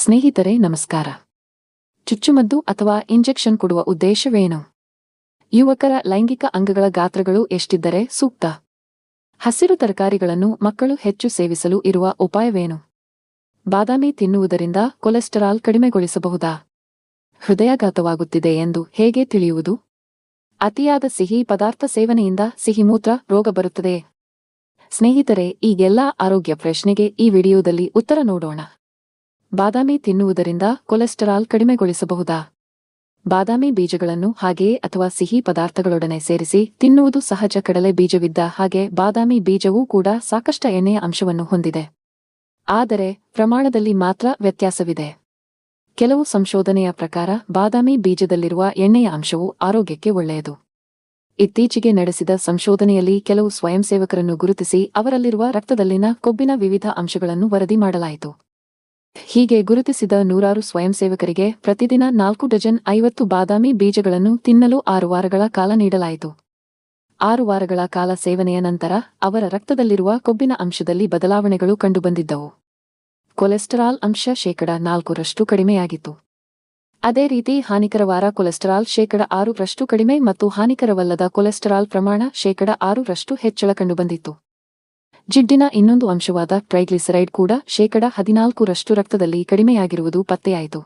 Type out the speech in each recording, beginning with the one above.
ಸ್ನೇಹಿತರೆ, ನಮಸ್ಕಾರ. ಚುಚ್ಚುಮದ್ದು ಅಥವಾ ಇಂಜೆಕ್ಷನ್ ಕೊಡುವ ಉದ್ದೇಶವೇನು? ಯುವಕರ ಲೈಂಗಿಕ ಅಂಗಗಳ ಗಾತ್ರಗಳು ಎಷ್ಟಿದ್ದರೆ ಸೂಕ್ತ. ಹಸಿರು ತರಕಾರಿಗಳನ್ನು ಮಕ್ಕಳು ಹೆಚ್ಚು ಸೇವಿಸಲು ಇರುವ ಉಪಾಯವೇನು? ಬಾದಾಮಿ ತಿನ್ನುವುದರಿಂದ ಕೊಲೆಸ್ಟರಾಲ್ ಕಡಿಮೆಗೊಳಿಸಬಹುದಾ? ಹೃದಯಾಘಾತವಾಗುತ್ತಿದೆ ಎಂದು ಹೇಗೆ ತಿಳಿಯುವುದು? ಅತಿಯಾದ ಸಿಹಿ ಪದಾರ್ಥ ಸೇವನೆಯಿಂದ ಸಿಹಿಮೂತ್ರ ರೋಗ ಬರುತ್ತದೆ. ಸ್ನೇಹಿತರೆ, ಈಗೆಲ್ಲಾ ಆರೋಗ್ಯ ಪ್ರಶ್ನೆಗೆ ಈ ವಿಡಿಯೋದಲ್ಲಿ ಉತ್ತರ ನೋಡೋಣ. ಬಾದಾಮಿ ತಿನ್ನುವುದರಿಂದ ಕೊಲೆಸ್ಟರಾಲ್ ಕಡಿಮೆಗೊಳಿಸಬಹುದಾ? ಬಾದಾಮಿ ಬೀಜಗಳನ್ನು ಹಾಗೆಯೇ ಅಥವಾ ಸಿಹಿ ಪದಾರ್ಥಗಳೊಡನೆ ಸೇರಿಸಿ ತಿನ್ನುವುದು ಸಹಜ ಕಡಲೆ ಬೀಜವಿದ್ದ ಹಾಗೆ ಬಾದಾಮಿ ಬೀಜವೂ ಕೂಡ ಸಾಕಷ್ಟ ಎಣ್ಣೆಯ ಅಂಶವನ್ನು ಹೊಂದಿದೆ. ಆದರೆ ಪ್ರಮಾಣದಲ್ಲಿ ಮಾತ್ರ ವ್ಯತ್ಯಾಸವಿದೆ. ಕೆಲವು ಸಂಶೋಧನೆಯ ಪ್ರಕಾರ ಬಾದಾಮಿ ಬೀಜದಲ್ಲಿರುವ ಎಣ್ಣೆಯ ಅಂಶವು ಆರೋಗ್ಯಕ್ಕೆ ಒಳ್ಳೆಯದು. ಇತ್ತೀಚೆಗೆ ನಡೆಸಿದ ಸಂಶೋಧನೆಯಲ್ಲಿ ಕೆಲವು ಸ್ವಯಂಸೇವಕರನ್ನು ಗುರುತಿಸಿ ಅವರಲ್ಲಿರುವ ರಕ್ತದಲ್ಲಿನ ಕೊಬ್ಬಿನ ವಿವಿಧ ಅಂಶಗಳನ್ನು ವರದಿ ಮಾಡಲಾಯಿತು. ಹೀಗೆ ಗುರುತಿಸಿದ ನೂರಾರು ಸ್ವಯಂಸೇವಕರಿಗೆ ಪ್ರತಿದಿನ ನಾಲ್ಕು ಡಜನ್ ಐವತ್ತು ಬಾದಾಮಿ ಬೀಜಗಳನ್ನು ತಿನ್ನಲು ಆರು ವಾರಗಳ ಕಾಲ ನೀಡಲಾಯಿತು. ಆರು ವಾರಗಳ ಕಾಲ ಸೇವನೆಯ ನಂತರ ಅವರ ರಕ್ತದಲ್ಲಿರುವ ಕೊಬ್ಬಿನ ಅಂಶದಲ್ಲಿ ಬದಲಾವಣೆಗಳು ಕಂಡುಬಂದಿದ್ದವು. ಕೊಲೆಸ್ಟರಾಲ್ ಅಂಶ ಶೇಕಡ ನಾಲ್ಕರಷ್ಟು ಕಡಿಮೆಯಾಗಿತ್ತು. ಅದೇ ರೀತಿ ಹಾನಿಕರವಾರ ಕೊಲೆಸ್ಟರಾಲ್ ಶೇಕಡ ಆರರಷ್ಟು ಕಡಿಮೆ ಮತ್ತು ಹಾನಿಕರವಲ್ಲದ ಕೊಲೆಸ್ಟರಾಲ್ ಪ್ರಮಾಣ ಶೇಕಡ ಆರರಷ್ಟು ಹೆಚ್ಚಳ ಕಂಡುಬಂದಿತ್ತು. ಜಿಡ್ಡಿನ ಇನ್ನೊಂದು ಅಂಶವಾದ ಟ್ರೈಗ್ಲಿಸರೈಡ್ ಕೂಡ ಶೇಕಡ ಹದಿನಾಲ್ಕರಷ್ಟು ರಕ್ತದಲ್ಲಿ ಕಡಿಮೆಯಾಗಿರುವುದು ಪತ್ತೆಯಾಯಿತು.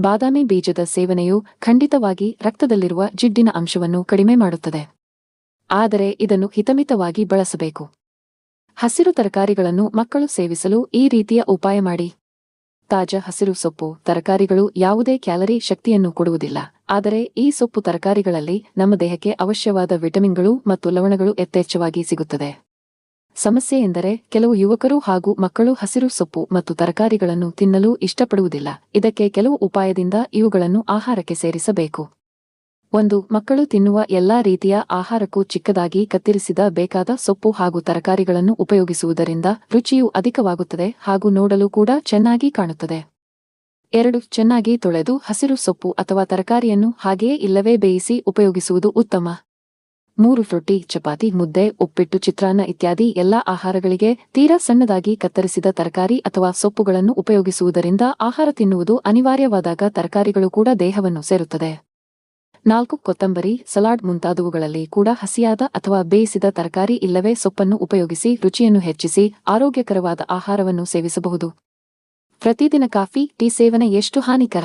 ಬಾದಾಮಿ ಬೀಜದ ಸೇವನೆಯು ಖಂಡಿತವಾಗಿ ರಕ್ತದಲ್ಲಿರುವ ಜಿಡ್ಡಿನ ಅಂಶವನ್ನು ಕಡಿಮೆ ಮಾಡುತ್ತದೆ. ಆದರೆ ಇದನ್ನು ಹಿತಮಿತವಾಗಿ ಬಳಸಬೇಕು. ಹಸಿರು ತರಕಾರಿಗಳನ್ನು ಮಕ್ಕಳು ಸೇವಿಸಲು ಈ ರೀತಿಯ ಉಪಾಯ ಮಾಡಿ. ತಾಜಾ ಹಸಿರು ಸೊಪ್ಪು, ತರಕಾರಿಗಳು ಯಾವುದೇ ಕ್ಯಾಲರಿ ಶಕ್ತಿಯನ್ನು ಕೊಡುವುದಿಲ್ಲ. ಆದರೆ ಈ ಸೊಪ್ಪು ತರಕಾರಿಗಳಲ್ಲಿ ನಮ್ಮ ದೇಹಕ್ಕೆ ಅವಶ್ಯವಾದ ವಿಟಮಿನ್ಗಳು ಮತ್ತು ಲವಣಗಳು ಯಥೇಚ್ಛವಾಗಿ ಸಿಗುತ್ತದೆ. ಸಮಸ್ಯೆ ಎಂದರೆ ಕೆಲವು ಯುವಕರು ಹಾಗೂ ಮಕ್ಕಳು ಹಸಿರು ಸೊಪ್ಪು ಮತ್ತು ತರಕಾರಿಗಳನ್ನು ತಿನ್ನಲು ಇಷ್ಟಪಡುವುದಿಲ್ಲ. ಇದಕ್ಕೆ ಕೆಲವು ಉಪಾಯದಿಂದ ಇವುಗಳನ್ನು ಆಹಾರಕ್ಕೆ ಸೇರಿಸಬೇಕು. ಒಂದು, ಮಕ್ಕಳು ತಿನ್ನುವ ಎಲ್ಲಾ ರೀತಿಯ ಆಹಾರಕ್ಕೂ ಚಿಕ್ಕದಾಗಿ ಕತ್ತರಿಸಿದ ಬೇಕಾದ ಸೊಪ್ಪು ಹಾಗೂ ತರಕಾರಿಗಳನ್ನು ಉಪಯೋಗಿಸುವುದರಿಂದ ರುಚಿಯು ಅಧಿಕವಾಗುತ್ತದೆ ಹಾಗೂ ನೋಡಲು ಕೂಡ ಚೆನ್ನಾಗಿ ಕಾಣುತ್ತದೆ. ಎರಡು, ಚೆನ್ನಾಗಿ ತೊಳೆದು ಹಸಿರು ಸೊಪ್ಪು ಅಥವಾ ತರಕಾರಿಯನ್ನು ಹಾಗೆಯೇ ಇಲ್ಲವೇ ಬೇಯಿಸಿ ಉಪಯೋಗಿಸುವುದು ಉತ್ತಮ. ಮೂರು ರೊಟ್ಟಿ, ಚಪಾತಿ, ಮುದ್ದೆ, ಉಪ್ಪಿಟ್ಟು, ಚಿತ್ರಾನ್ನ ಇತ್ಯಾದಿ ಎಲ್ಲಾ ಆಹಾರಗಳಿಗೆ ತೀರಾ ಸಣ್ಣದಾಗಿ ಕತ್ತರಿಸಿದ ತರಕಾರಿ ಅಥವಾ ಸೊಪ್ಪುಗಳನ್ನು ಉಪಯೋಗಿಸುವುದರಿಂದ ಆಹಾರ ತಿನ್ನುವುದು ಅನಿವಾರ್ಯವಾದಾಗ ತರಕಾರಿಗಳು ಕೂಡ ದೇಹವನ್ನು ಸೇರುತ್ತದೆ. ನಾಲ್ಕು, ಕೊತ್ತಂಬರಿ, ಸಲಾಡ್ ಮುಂತಾದವುಗಳಲ್ಲಿ ಕೂಡ ಹಸಿಯಾದ ಅಥವಾ ಬೇಯಿಸಿದ ತರಕಾರಿ ಇಲ್ಲವೇ ಸೊಪ್ಪನ್ನು ಉಪಯೋಗಿಸಿ ರುಚಿಯನ್ನು ಹೆಚ್ಚಿಸಿ ಆರೋಗ್ಯಕರವಾದ ಆಹಾರವನ್ನು ಸೇವಿಸಬಹುದು. ಪ್ರತಿದಿನ ಕಾಫಿ, ಟೀ ಸೇವನೆ ಎಷ್ಟು ಹಾನಿಕರ?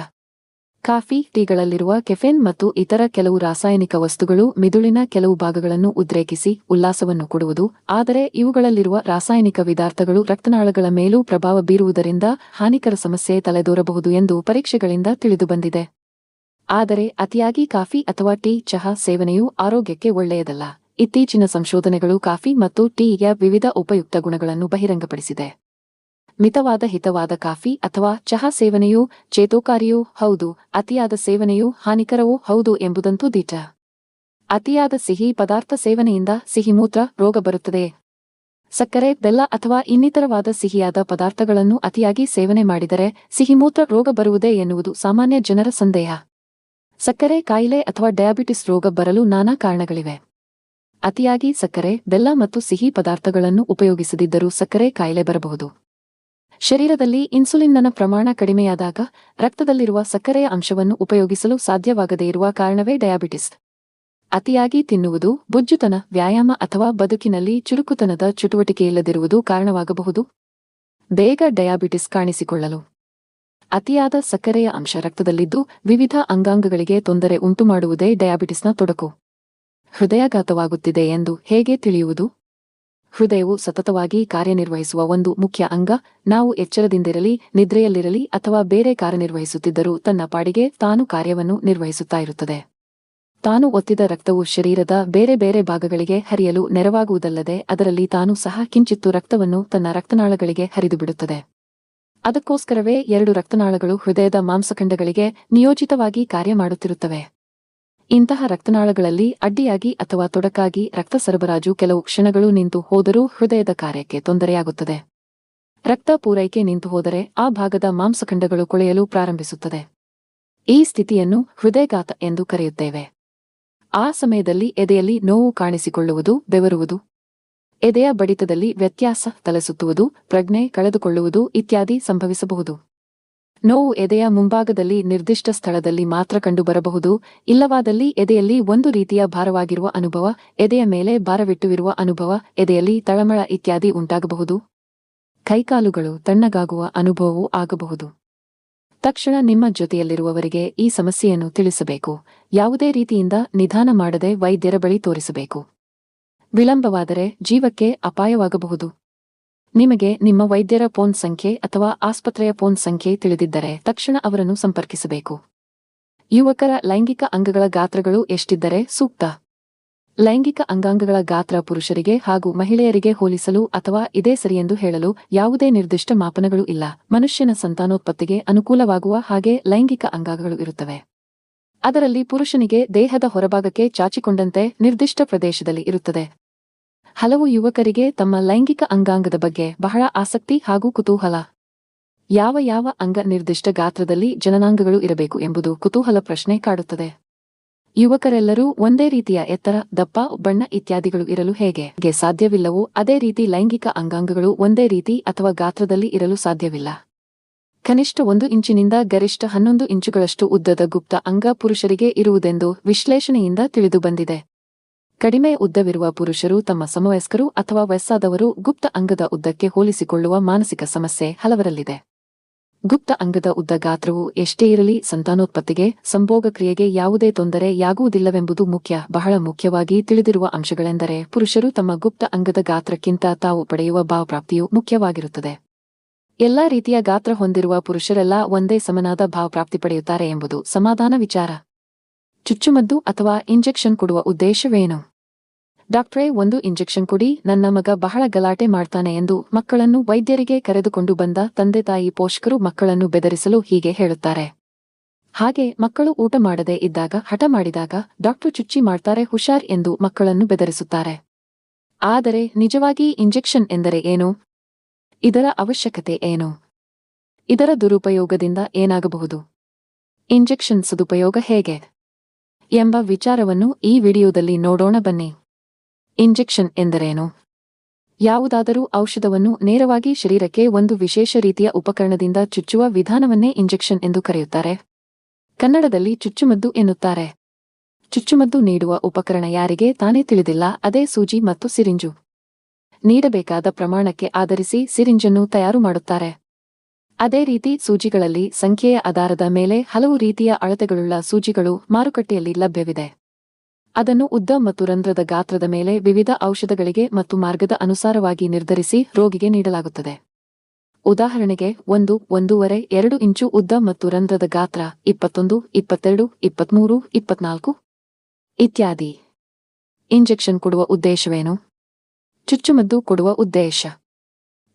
ಕಾಫಿ ಟೀಗಳಲ್ಲಿರುವ ಕೆಫೆನ್ ಮತ್ತು ಇತರ ಕೆಲವು ರಾಸಾಯನಿಕ ವಸ್ತುಗಳು ಮಿದುಳಿನ ಕೆಲವು ಭಾಗಗಳನ್ನು ಉದ್ರೇಕಿಸಿ ಉಲ್ಲಾಸವನ್ನು ಕೊಡುವುದು, ಆದರೆ ಇವುಗಳಲ್ಲಿರುವ ರಾಸಾಯನಿಕ ವಿದಾರ್ಥಗಳು ರಕ್ತನಾಳಗಳ ಮೇಲೂ ಪ್ರಭಾವ ಬೀರುವುದರಿಂದ ಹಾನಿಕರ ಸಮಸ್ಯೆ ತಲೆದೋರಬಹುದು ಎಂದು ಪರೀಕ್ಷೆಗಳಿಂದ ತಿಳಿದುಬಂದಿದೆ. ಆದರೆ ಅತಿಯಾಗಿ ಕಾಫಿ ಅಥವಾ ಟೀ ಚಹಾ ಸೇವನೆಯು ಆರೋಗ್ಯಕ್ಕೆ ಒಳ್ಳೆಯದಲ್ಲ. ಇತ್ತೀಚಿನ ಸಂಶೋಧನೆಗಳು ಕಾಫಿ ಮತ್ತು ಟೀಯ ವಿವಿಧ ಉಪಯುಕ್ತ ಗುಣಗಳನ್ನು ಬಹಿರಂಗಪಡಿಸಿದೆ. ಮಿತವಾದ ಹಿತವಾದ ಕಾಫಿ ಅಥವಾ ಚಹಾ ಸೇವನೆಯು ಚೇತೋಕಾರಿಯೂ ಹೌದು, ಅತಿಯಾದ ಸೇವನೆಯು ಹಾನಿಕರವೂ ಹೌದು ಎಂಬುದಂತೂ ದಿಟ. ಅತಿಯಾದ ಸಿಹಿ ಪದಾರ್ಥ ಸೇವನೆಯಿಂದ ಸಿಹಿಮೂತ್ರ ರೋಗ ಬರುತ್ತದೆ. ಸಕ್ಕರೆ, ಬೆಲ್ಲ ಅಥವಾ ಇನ್ನಿತರವಾದ ಸಿಹಿಯಾದ ಪದಾರ್ಥಗಳನ್ನು ಅತಿಯಾಗಿ ಸೇವನೆ ಮಾಡಿದರೆ ಸಿಹಿಮೂತ್ರ ರೋಗ ಬರುವುದೇ ಎನ್ನುವುದು ಸಾಮಾನ್ಯ ಜನರ ಸಂದೇಹ. ಸಕ್ಕರೆ, ಕಾಯಿಲೆ ಅಥವಾ ಡಯಾಬಿಟಿಸ್ ರೋಗ ಬರಲು ನಾನಾ ಕಾರಣಗಳಿವೆ. ಅತಿಯಾಗಿ ಸಕ್ಕರೆ, ಬೆಲ್ಲ ಮತ್ತು ಸಿಹಿ ಪದಾರ್ಥಗಳನ್ನು ಉಪಯೋಗಿಸದಿದ್ದರೂ ಸಕ್ಕರೆ, ಕಾಯಿಲೆ ಬರಬಹುದು. ಶರೀರದಲ್ಲಿ ಇನ್ಸುಲಿನ್ನ ಪ್ರಮಾಣ ಕಡಿಮೆಯಾದಾಗ ರಕ್ತದಲ್ಲಿರುವ ಸಕ್ಕರೆಯ ಅಂಶವನ್ನು ಉಪಯೋಗಿಸಲು ಸಾಧ್ಯವಾಗದೇ ಇರುವ ಕಾರಣವೇ ಡಯಾಬಿಟಿಸ್. ಅತಿಯಾಗಿ ತಿನ್ನುವುದು ಬುಜ್ಜುತನ, ವ್ಯಾಯಾಮ ಅಥವಾ ಬದುಕಿನಲ್ಲಿ ಚುರುಕುತನದ ಚಟುವಟಿಕೆಯಿಲ್ಲದಿರುವುದು ಕಾರಣವಾಗಬಹುದು. ಬೇಗ ಡಯಾಬಿಟಿಸ್ ಕಾಣಿಸಿಕೊಳ್ಳಲು. ಅತಿಯಾದ ಸಕ್ಕರೆಯ ಅಂಶ ರಕ್ತದಲ್ಲಿದ್ದು ವಿವಿಧ ಅಂಗಾಂಗಗಳಿಗೆ ತೊಂದರೆ ಉಂಟುಮಾಡುವುದೇ ಡಯಾಬಿಟಿಸ್ನ ತೊಡಕು. ಹೃದಯಾಘಾತವಾಗುತ್ತಿದೆ ಎಂದು ಹೇಗೆ ತಿಳಿಯುವುದು? ಹೃದಯವು ಸತತವಾಗಿ ಕಾರ್ಯನಿರ್ವಹಿಸುವ ಒಂದು ಮುಖ್ಯ ಅಂಗ. ನಾವು ಎಚ್ಚರದಿಂದಿರಲಿ, ನಿದ್ರೆಯಲ್ಲಿರಲಿ ಅಥವಾ ಬೇರೆ ಕಾರ್ಯನಿರ್ವಹಿಸುತ್ತಿದ್ದರೂ ತನ್ನ ಪಾಡಿಗೆ ತಾನು ಕಾರ್ಯವನ್ನು ನಿರ್ವಹಿಸುತ್ತಾ ಇರುತ್ತದೆ. ತಾನು ಒತ್ತಿದ ರಕ್ತವು ಶರೀರದ ಬೇರೆ ಬೇರೆ ಭಾಗಗಳಿಗೆ ಹರಿಯಲು ನೆರವಾಗುವುದಲ್ಲದೆ ಅದರಲ್ಲಿ ತಾನು ಸಹ ಕಿಂಚಿತ್ತು ರಕ್ತವನ್ನು ತನ್ನ ರಕ್ತನಾಳಗಳಿಗೆ ಹರಿದುಬಿಡುತ್ತದೆ. ಅದಕ್ಕೋಸ್ಕರವೇ ಎರಡು ರಕ್ತನಾಳಗಳು ಹೃದಯದ ಮಾಂಸಖಂಡಗಳಿಗೆ ನಿಯೋಜಿತವಾಗಿ ಕಾರ್ಯ ಮಾಡುತ್ತಿರುತ್ತವೆ. ಇಂತಹ ರಕ್ತನಾಳಗಳಲ್ಲಿ ಅಡ್ಡಿಯಾಗಿ ಅಥವಾ ತೊಡಕಾಗಿ ರಕ್ತ ಸರಬರಾಜು ಕೆಲವು ಕ್ಷಣಗಳು ನಿಂತು ಹೋದರೂ ಹೃದಯದ ಕಾರ್ಯಕ್ಕೆ ತೊಂದರೆಯಾಗುತ್ತದೆ. ರಕ್ತ ಪೂರೈಕೆ ನಿಂತು ಹೋದರೆ ಆ ಭಾಗದ ಮಾಂಸಖಂಡಗಳು ಕೊಳೆಯಲು ಪ್ರಾರಂಭಿಸುತ್ತದೆ. ಈ ಸ್ಥಿತಿಯನ್ನು ಹೃದಯಘಾತ ಎಂದು ಕರೆಯುತ್ತೇವೆ. ಆ ಸಮಯದಲ್ಲಿ ಎದೆಯಲ್ಲಿ ನೋವು ಕಾಣಿಸಿಕೊಳ್ಳುವುದು, ಬೆವರುವುದು, ಎದೆಯ ಬಡಿತದಲ್ಲಿ ವ್ಯತ್ಯಾಸ ತಲೆಸುತ್ತುವುದು, ಪ್ರಜ್ಞೆ ಕಳೆದುಕೊಳ್ಳುವುದು ಇತ್ಯಾದಿ ಸಂಭವಿಸಬಹುದು. ನೋವು ಎದೆಯ ಮುಂಭಾಗದಲ್ಲಿ ನಿರ್ದಿಷ್ಟ ಸ್ಥಳದಲ್ಲಿ ಮಾತ್ರ ಕಂಡುಬರಬಹುದು, ಇಲ್ಲವಾದಲ್ಲಿ ಎದೆಯಲ್ಲಿ ಒಂದು ರೀತಿಯ ಭಾರವಾಗಿರುವ ಅನುಭವ, ಎದೆಯ ಮೇಲೆ ಭಾರವಿಟ್ಟುವಿರುವ ಅನುಭವ, ಎದೆಯಲ್ಲಿ ತಳಮಳ ಇತ್ಯಾದಿ ಉಂಟಾಗಬಹುದು. ಕೈಕಾಲುಗಳು ತಣ್ಣಗಾಗುವ ಅನುಭವವೂ ಆಗಬಹುದು. ತಕ್ಷಣ ನಿಮ್ಮ ಜೊತೆಯಲ್ಲಿರುವವರಿಗೆ ಈ ಸಮಸ್ಯೆಯನ್ನು ತಿಳಿಸಬೇಕು. ಯಾವುದೇ ರೀತಿಯಿಂದ ನಿಧಾನ ಮಾಡದೆ ವೈದ್ಯರ ಬಳಿ ತೋರಿಸಬೇಕು. ವಿಳಂಬವಾದರೆ ಜೀವಕ್ಕೆ ಅಪಾಯವಾಗಬಹುದು. ನಿಮಗೆ ನಿಮ್ಮ ವೈದ್ಯರ ಫೋನ್ ಸಂಖ್ಯೆ ಅಥವಾ ಆಸ್ಪತ್ರೆಯ ಫೋನ್ ಸಂಖ್ಯೆ ತಿಳಿದಿದ್ದರೆ ತಕ್ಷಣ ಅವರನ್ನು ಸಂಪರ್ಕಿಸಬೇಕು. ಯುವಕರ ಲೈಂಗಿಕ ಅಂಗಗಳ ಗಾತ್ರಗಳು ಎಷ್ಟಿದ್ದರೆ ಸೂಕ್ತ. ಲೈಂಗಿಕ ಅಂಗಾಂಗಗಳ ಗಾತ್ರ ಪುರುಷರಿಗೆ ಹಾಗೂ ಮಹಿಳೆಯರಿಗೆ ಹೋಲಿಸಲು ಅಥವಾ ಇದೇ ಸರಿಯೆಂದು ಹೇಳಲು ಯಾವುದೇ ನಿರ್ದಿಷ್ಟ ಮಾಪನಗಳು ಇಲ್ಲ. ಮನುಷ್ಯನ ಸಂತಾನೋತ್ಪತ್ತಿಗೆ ಅನುಕೂಲವಾಗುವ ಹಾಗೆ ಲೈಂಗಿಕ ಅಂಗಾಂಗಗಳು ಇರುತ್ತವೆ. ಅದರಲ್ಲಿ ಪುರುಷನಿಗೆ ದೇಹದ ಹೊರಭಾಗಕ್ಕೆ ಚಾಚಿಕೊಂಡಂತೆ ನಿರ್ದಿಷ್ಟ ಪ್ರದೇಶದಲ್ಲಿ ಇರುತ್ತದೆ. ಹಲವು ಯುವಕರಿಗೆ ತಮ್ಮ ಲೈಂಗಿಕ ಅಂಗಾಂಗದ ಬಗ್ಗೆ ಬಹಳ ಆಸಕ್ತಿ ಹಾಗೂ ಕುತೂಹಲ. ಯಾವ ಯಾವ ಅಂಗ ನಿರ್ದಿಷ್ಟ ಗಾತ್ರದಲ್ಲಿ ಜನನಾಂಗಗಳು ಇರಬೇಕು ಎಂಬುದು ಕುತೂಹಲ ಪ್ರಶ್ನೆ ಕಾಡುತ್ತದೆ. ಯುವಕರೆಲ್ಲರೂ ಒಂದೇ ರೀತಿಯ ಎತ್ತರ, ದಪ್ಪ, ಬಣ್ಣ ಇತ್ಯಾದಿಗಳು ಇರಲು ಹೇಗೆ? ಗೆ ಸಾಧ್ಯವಿಲ್ಲವೋ ಅದೇ ರೀತಿ ಲೈಂಗಿಕ ಅಂಗಾಂಗಗಳು ಒಂದೇ ರೀತಿ ಅಥವಾ ಗಾತ್ರದಲ್ಲಿ ಇರಲು ಸಾಧ್ಯವಿಲ್ಲ. ಕನಿಷ್ಠ ಒಂದು ಇಂಚಿನಿಂದ ಗರಿಷ್ಠ ಹನ್ನೊಂದು ಇಂಚುಗಳಷ್ಟು ಉದ್ದದ ಗುಪ್ತ ಅಂಗ ಪುರುಷರಿಗೆ ಇರುವುದೆಂದು ವಿಶ್ಲೇಷಣೆಯಿಂದ ತಿಳಿದುಬಂದಿದೆ ಕಡಿಮೆ ಉದ್ದವಿರುವ ಪುರುಷರು ತಮ್ಮ ಸಮವಯಸ್ಕರು ಅಥವಾ ವಯಸ್ಸಾದವರು ಗುಪ್ತ ಅಂಗದ ಉದ್ದಕ್ಕೆ ಹೋಲಿಸಿಕೊಳ್ಳುವ ಮಾನಸಿಕ ಸಮಸ್ಯೆ ಹಲವರಲ್ಲಿದೆ. ಗುಪ್ತ ಅಂಗದ ಉದ್ದ ಗಾತ್ರವು ಎಷ್ಟೇ ಇರಲಿ ಸಂತಾನೋತ್ಪತ್ತಿಗೆ, ಸಂಭೋಗ ಕ್ರಿಯೆಗೆ ಯಾವುದೇ ತೊಂದರೆಯಾಗುವುದಿಲ್ಲವೆಂಬುದು ಮುಖ್ಯ, ಬಹಳ ಮುಖ್ಯವಾಗಿ ತಿಳಿದಿರುವ ಅಂಶಗಳೆಂದರೆ ಪುರುಷರು ತಮ್ಮ ಗುಪ್ತ ಅಂಗದ ಗಾತ್ರಕ್ಕಿಂತ ತಾವು ಪಡೆಯುವ ಭಾವಪ್ರಾಪ್ತಿಯು ಮುಖ್ಯವಾಗಿರುತ್ತದೆ. ಎಲ್ಲಾ ರೀತಿಯ ಗಾತ್ರ ಹೊಂದಿರುವ ಪುರುಷರೆಲ್ಲ ಒಂದೇ ಸಮನಾದ ಭಾವಪ್ರಾಪ್ತಿ ಪಡೆಯುತ್ತಾರೆ ಎಂಬುದು ಸಮಾಧಾನ ವಿಚಾರ. ಚುಚ್ಚುಮದ್ದು ಅಥವಾ ಇಂಜೆಕ್ಷನ್ ಕೊಡುವ ಉದ್ದೇಶವೇನು? ಡಾಕ್ಟ್ರೇ, ಒಂದು ಇಂಜೆಕ್ಷನ್ ಕೊಡಿ, ನನ್ನ ಮಗ ಬಹಳ ಗಲಾಟೆ ಮಾಡ್ತಾನೆ ಎಂದು ಮಕ್ಕಳನ್ನು ವೈದ್ಯರಿಗೆ ಕರೆದುಕೊಂಡು ಬಂದ ತಂದೆ ತಾಯಿ ಪೋಷಕರು ಮಕ್ಕಳನ್ನು ಬೆದರಿಸಲು ಹೀಗೆ ಹೇಳುತ್ತಾರೆ. ಹಾಗೆ ಮಕ್ಕಳು ಊಟ ಮಾಡದೇ ಇದ್ದಾಗ, ಹಠ ಮಾಡಿದಾಗ ಡಾಕ್ಟರ್ ಚುಚ್ಚಿ ಮಾಡ್ತಾರೆ ಹುಷಾರ್ ಎಂದು ಮಕ್ಕಳನ್ನು ಬೆದರಿಸುತ್ತಾರೆ. ಆದರೆ ನಿಜವಾಗಿ ಇಂಜೆಕ್ಷನ್ ಎಂದರೆ ಏನು? ಇದರ ಅವಶ್ಯಕತೆ ಏನು? ಇದರ ದುರುಪಯೋಗದಿಂದ ಏನಾಗಬಹುದು? ಇಂಜೆಕ್ಷನ್ ಸದುಪಯೋಗ ಹೇಗೆ? ಎಂಬ ವಿಚಾರವನ್ನು ಈ ವಿಡಿಯೋದಲ್ಲಿ ನೋಡೋಣ ಬನ್ನಿ. ಇಂಜೆಕ್ಷನ್ ಎಂದರೇನು? ಯಾವುದಾದರೂ ಔಷಧವನ್ನು ನೇರವಾಗಿ ಶರೀರಕ್ಕೆ ಒಂದು ವಿಶೇಷ ರೀತಿಯ ಉಪಕರಣದಿಂದ ಚುಚ್ಚುವ ವಿಧಾನವನ್ನೇ ಇಂಜೆಕ್ಷನ್ ಎಂದು ಕರೆಯುತ್ತಾರೆ. ಕನ್ನಡದಲ್ಲಿ ಚುಚ್ಚುಮದ್ದು ಎನ್ನುತ್ತಾರೆ. ಚುಚ್ಚುಮದ್ದು ನೀಡುವ ಉಪಕರಣ ಯಾರಿಗೆ ತಾನೇ ತಿಳಿದಿಲ್ಲ, ಅದೇ ಸೂಜಿ ಮತ್ತು ಸಿರಿಂಜು. ನೀಡಬೇಕಾದ ಪ್ರಮಾಣಕ್ಕೆ ಆಧರಿಸಿ ಸಿರಿಂಜನ್ನು ತಯಾರು ಮಾಡುತ್ತಾರೆ. ಅದೇ ರೀತಿ ಸೂಜಿಗಳಲ್ಲಿ ಸಂಖ್ಯೆಯ ಆಧಾರದ ಮೇಲೆ ಹಲವು ರೀತಿಯ ಅಳತೆಗಳುಳ್ಳ ಸೂಜಿಗಳು ಮಾರುಕಟ್ಟೆಯಲ್ಲಿ ಲಭ್ಯವಿದೆ. ಅದನ್ನು ಉದ್ದ ಮತ್ತು ರಂಧ್ರದ ಗಾತ್ರದ ಮೇಲೆ ವಿವಿಧ ಔಷಧಗಳಿಗೆ ಮತ್ತು ಮಾರ್ಗದ ಅನುಸಾರವಾಗಿ ನಿರ್ಧರಿಸಿ ರೋಗಿಗೆ ನೀಡಲಾಗುತ್ತದೆ. ಉದಾಹರಣೆಗೆ, ಒಂದು, ಒಂದೂವರೆ, ಎರಡು ಇಂಚು ಉದ್ದ ಮತ್ತು ರಂಧ್ರದ ಗಾತ್ರ, ಇಪ್ಪತ್ತೊಂದು, ಇಪ್ಪತ್ತೆರಡು, ಇಪ್ಪತ್ಮೂರು, ಇಪ್ಪತ್ನಾಲ್ಕು ಇತ್ಯಾದಿ. ಇಂಜೆಕ್ಷನ್ ಕೊಡುವ ಉದ್ದೇಶವೇನು? ಚುಚ್ಚುಮದ್ದು ಕೊಡುವ ಉದ್ದೇಶ.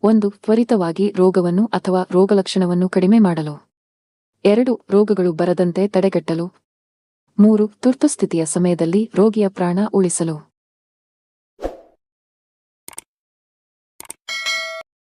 ಒಂದು, ತ್ವರಿತವಾಗಿ ರೋಗವನ್ನು ಅಥವಾ ರೋಗಲಕ್ಷಣವನ್ನು ಕಡಿಮೆ ಮಾಡಲು. ಎರಡು, ರೋಗಗಳು ಬರದಂತೆ ತಡೆಗಟ್ಟಲು. ಮೂರು ತುರ್ತುಸ್ಥಿತಿಯ ಸಮಯದಲ್ಲಿ ರೋಗಿಯ ಪ್ರಾಣ ಉಳಿಸಲು.